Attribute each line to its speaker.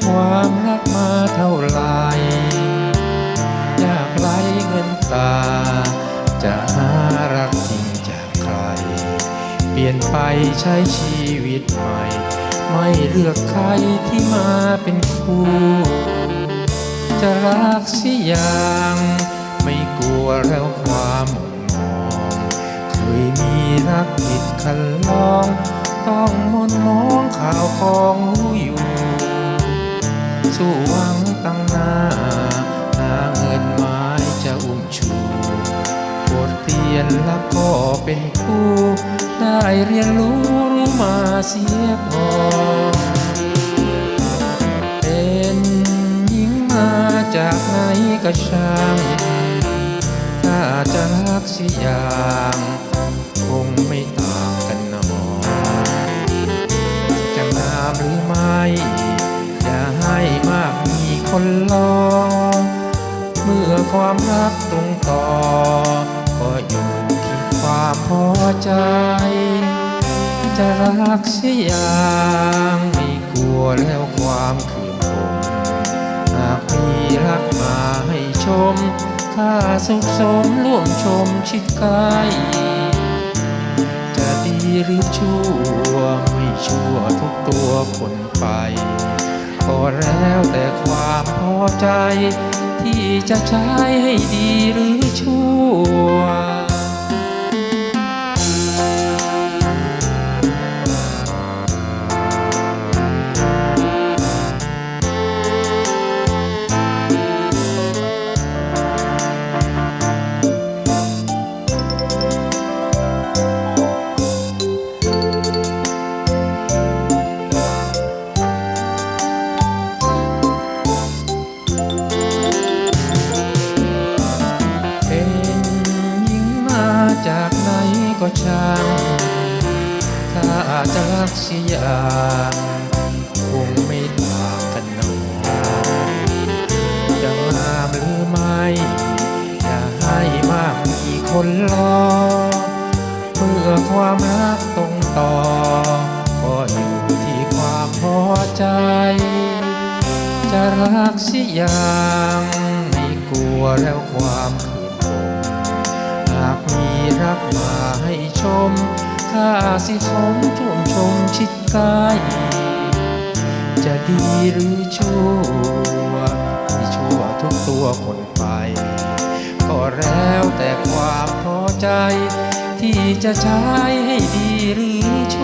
Speaker 1: ความรักมาเท่าไรอยากไรเงินตา จะหารักจริงจากใคร เปลี่ยนไปใช้ชีวิตใหม่ ไม่เลือกใครที่มาเป็นคู่ จะรักสิอย่าง ไม่กลัวแล้วความมองเคยมีรักผิดคันลอง ต้องมนมองข่าวของรู้อยู่ สู้หวังตั้งหน้า หาเงินไม้จะอุ้มชูบทเรียนแล้วก็เป็นครูได้เรียนรู้รู้มาเสียกอเป็นหญิงมาจากไหนก็ช่าง ถ้าจะรักสิอย่างคงไม่ คนลอเมื่อความรักตรงต่อ ก็อยู่ที่ความพอใจ จะรักเสียอย่างไม่กลัวแล้วความคืนคงหากมีรักมาให้ชมข้าสุขสมร่วมชมชิดใกล้จะดีหรือชั่วไม่ชั่วทุกตัวคนไป ก็แล้วแต่ความพอใจ ที่จะใช้ให้ดีหรือชั่ว ก็ช่าง ถ้าจะรักเสียอย่างคงไม่ต่างกันหนอจะงามหรือไม่ อย่าให้มากมีคนรอ เมื่อความรักตรงต่อ ก็อยู่ที่ความพอใจ จะรักเสียอย่างไม่กลัวแล้วความ ชม ข้าสิสมชุ่มชมชิดกาย จะดีหรือชั่วไม่ชั่วทุกตัวคนไป ก็แล้วแต่ความพอใจ ที่จะใช้ให้ดีหรือชั่ว